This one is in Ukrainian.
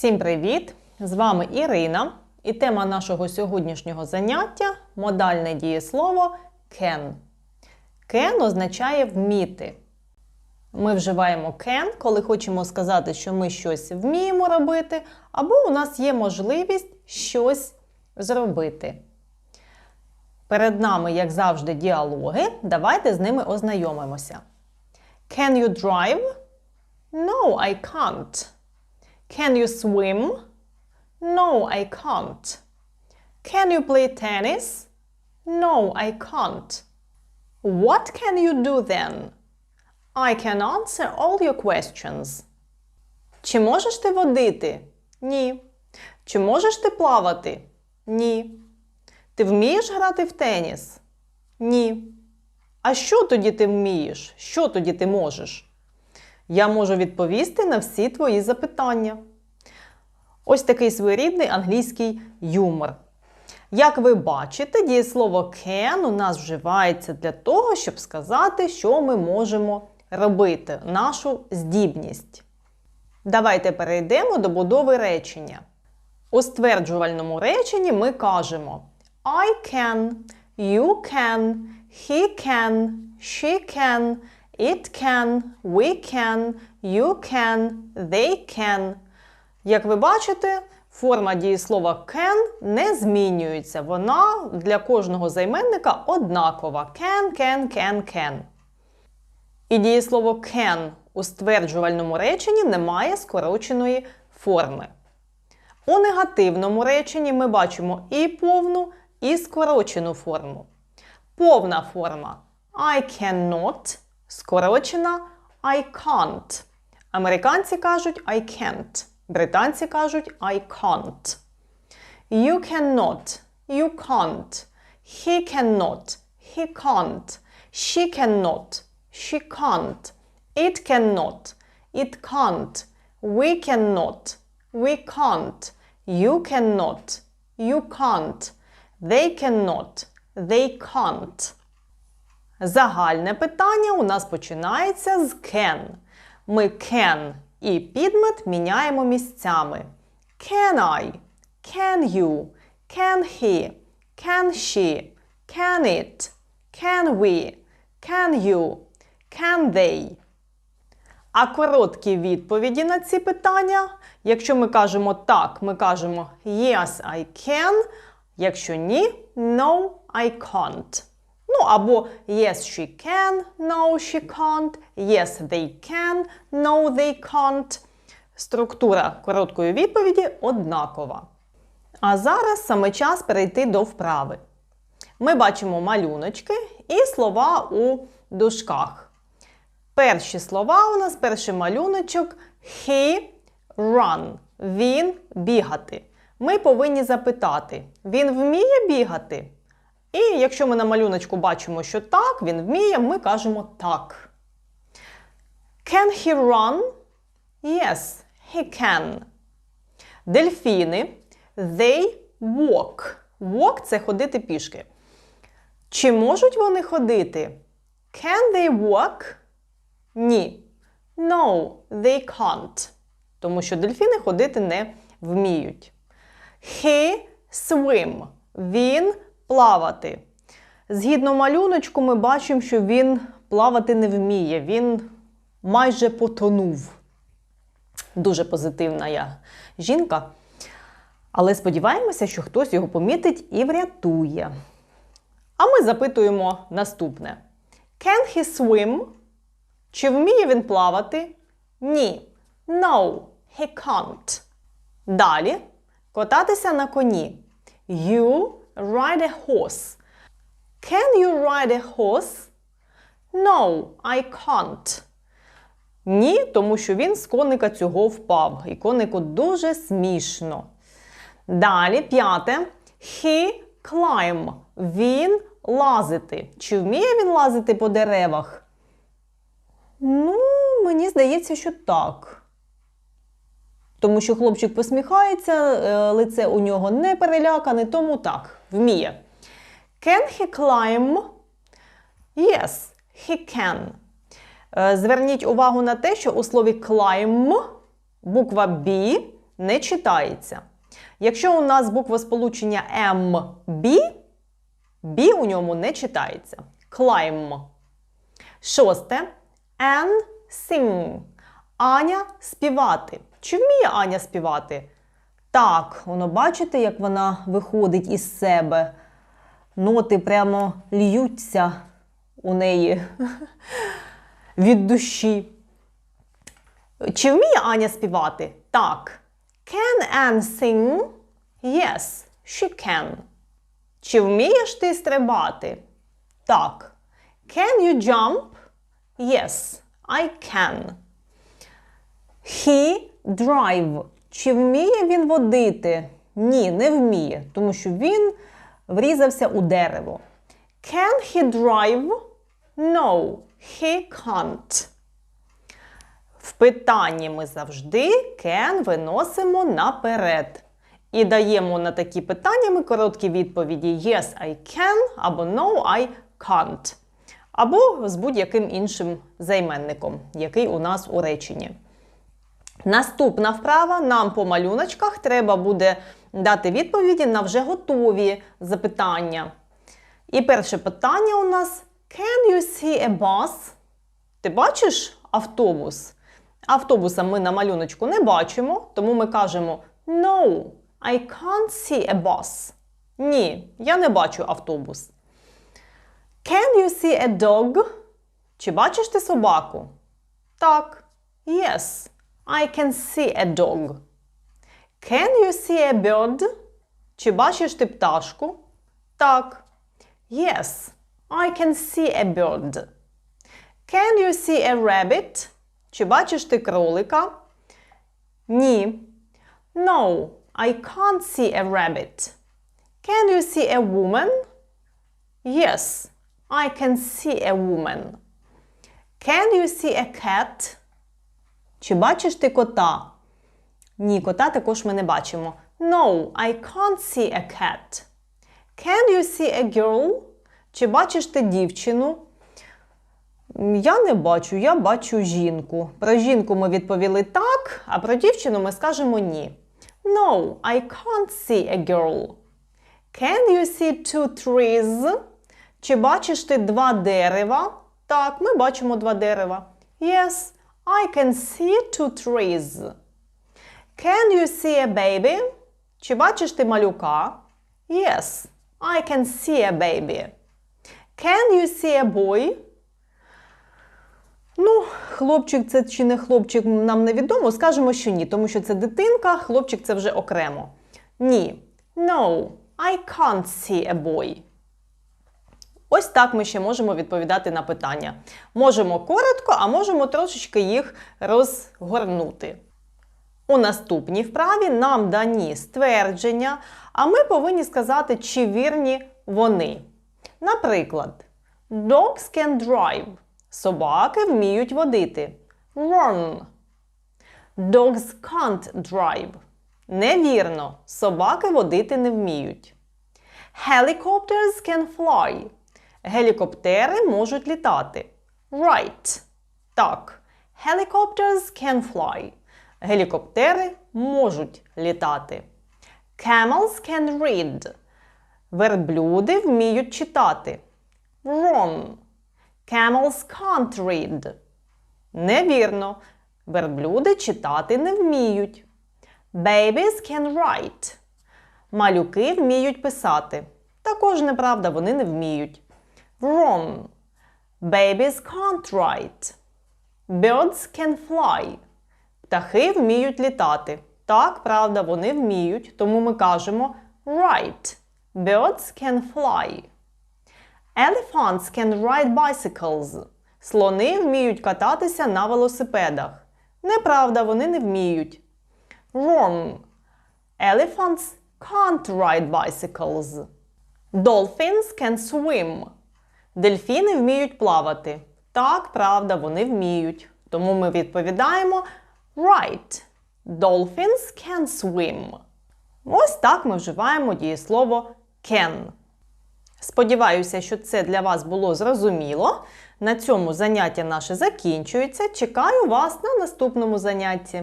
Всім привіт! З вами Ірина. І тема нашого сьогоднішнього заняття модальне дієслово can. Can означає вміти. Ми вживаємо can, коли хочемо сказати, що ми щось вміємо робити, або у нас є можливість щось зробити. Перед нами, як завжди, діалоги. Давайте з ними ознайомимося. Can you drive? No, I can't. Can you swim? No, I can't. Can you play tennis? No, I can't. What can you do then? I can answer all your questions. Чи можеш ти водити? Ні. Чи можеш ти плавати? Ні. Ти вмієш грати в теніс? Ні. А що тоді ти вмієш? Що тоді ти можеш? Я можу відповісти на всі твої запитання. Ось такий своєрідний англійський юмор. Як ви бачите, дієслово can у нас вживається для того, щоб сказати, що ми можемо робити, нашу здібність. Давайте перейдемо до будови речення. У стверджувальному реченні ми кажемо I can, you can, he can, she can, it can, we can, you can, they can. Як ви бачите, форма дієслова can не змінюється. Вона для кожного займенника однакова. Can, can, can, can. І дієслово can у стверджувальному реченні не має скороченої форми. У негативному реченні ми бачимо і повну, і скорочену форму. Повна форма I cannot, скорочена I can't. Американці кажуть I can't. Британці кажуть I can't. You cannot, you can't. He cannot, he can't. She cannot, she can't. It cannot, it can't. We cannot, we can't. You cannot, you can't. They cannot, they can't. Загальне питання у нас починається з can. Ми can і підмет міняємо місцями. Can I? Can you? Can he? Can she? Can it? Can we? Can you? Can they? А короткі відповіді на ці питання. Якщо ми кажемо так, ми кажемо Yes, I can. Якщо ні, No, I can't. Ну або Yes, she can, No, she can't. Yes, they can, No, they can't. Структура короткої відповіді однакова. А зараз саме час перейти до вправи. Ми бачимо малюночки і слова у дужках. Перші слова у нас перший малюночок he run. Він бігати. Ми повинні запитати: він вміє бігати? І якщо ми на малюночку бачимо, що так, він вміє, ми кажемо так. Can he run? Yes, he can. Дельфіни. They walk. Walk це ходити пішки. Чи можуть вони ходити? Can they walk? Ні. No, they can't. Тому що дельфіни ходити не вміють. He swim. Він плавати. Згідно малюночку, ми бачимо, що він плавати не вміє. Він майже потонув. Дуже позитивна я жінка. Але сподіваємося, що хтось його помітить і врятує. А ми запитуємо наступне: Can he swim? Чи вміє він плавати? Ні. No, he can't. Далі кататися на коні. You ride a horse. Can you ride a horse? No, I can't. Ні, тому що він з коника цього впав. І конику дуже смішно. Далі п'яте. He climb. Він лазити. Чи вміє він лазити по деревах? Ну, мені здається, що так. Тому що хлопчик посміхається, е, лице у нього не перелякане, тому так, вміє. Can he climb? Yes, he can. Е, Зверніть увагу на те, що у слові climb буква B не читається. Якщо у нас буквосполучення MB, B у ньому не читається. Climb. Шосте. An sing. Аня співати. Чи вміє Аня співати? Так, воно бачите, як вона виходить із себе. Ноти прямо льються у неї від душі. Чи вміє Аня співати? Так. Can Anne sing? Yes, she can. Чи вмієш ти стрибати? Так. Can you jump? Yes, I can. He drive. Чи вміє він водити? Ні, не вміє, тому що він врізався у дерево. Can he drive? No, he can't. В питанні ми завжди can виносимо наперед. І даємо на такі питання ми короткі відповіді Yes, I can або No, I can't. Або з будь-яким іншим займенником, який у нас у реченні. Наступна вправа нам по малюночках треба буде дати відповіді на вже готові запитання. І перше питання у нас: Can you see a bus? Ти бачиш автобус? Автобуса ми на малюночку не бачимо, тому ми кажемо No, I can't see a bus. Ні, я не бачу автобус. Can you see a dog? Чи бачиш ти собаку? Так. Yes, I can see a dog. Can you see a bird? Чи бачиш ти пташку? Так. Yes, I can see a bird. Can you see a rabbit? Чи бачиш ти кролика? Ні. No, I can't see a rabbit. Can you see a woman? Yes, I can see a woman. Can you see a cat? Чи бачиш ти кота? Ні, кота також ми не бачимо. No, I can't see a cat. Can you see a girl? Чи бачиш ти дівчину? Я не бачу, я бачу жінку. Про жінку ми відповіли так, а про дівчину ми скажемо ні. No, I can't see a girl. Can you see two trees? Чи бачиш ти два дерева? Так, ми бачимо два дерева. Yes, I can see two trees. Can you see a baby? Чи бачиш ти малюка? Yes, I can see a baby. Can you see a boy? Ну, хлопчик це чи не хлопчик, нам невідомо. Скажемо, що ні, тому що це дитинка, хлопчик це вже окремо. Ні. No, I can't see a boy. Ось так ми ще можемо відповідати на питання. Можемо коротко, а можемо трошечки їх розгорнути. У наступній вправі нам дані ствердження, а ми повинні сказати, чи вірні вони. Наприклад, dogs can drive. Собаки вміють водити. Wrong. Dogs can't drive. Невірно. Собаки водити не вміють. Helicopters can fly. Гелікоптери можуть літати. Right. Так. Helicopters can fly. Гелікоптери можуть літати. Camels can read. Верблюди вміють читати. Wrong. Camels can't read. Невірно. Верблюди читати не вміють. Babies can write. Малюки вміють писати. Також неправда, вони не вміють. Wrong. Babies can't write. Birds can fly. Птахи вміють літати. Так, правда, вони вміють, тому ми кажемо right. Birds can fly. Elephants can ride bicycles. Слони вміють кататися на велосипедах. Неправда, вони не вміють. Wrong. Elephants can't ride bicycles. Dolphins can swim. Дельфіни вміють плавати. Так, правда, вони вміють. Тому ми відповідаємо right. Dolphins can swim. Ось так ми вживаємо дієслово can. Сподіваюся, що це для вас було зрозуміло. На цьому заняття наше закінчується. Чекаю вас на наступному занятті.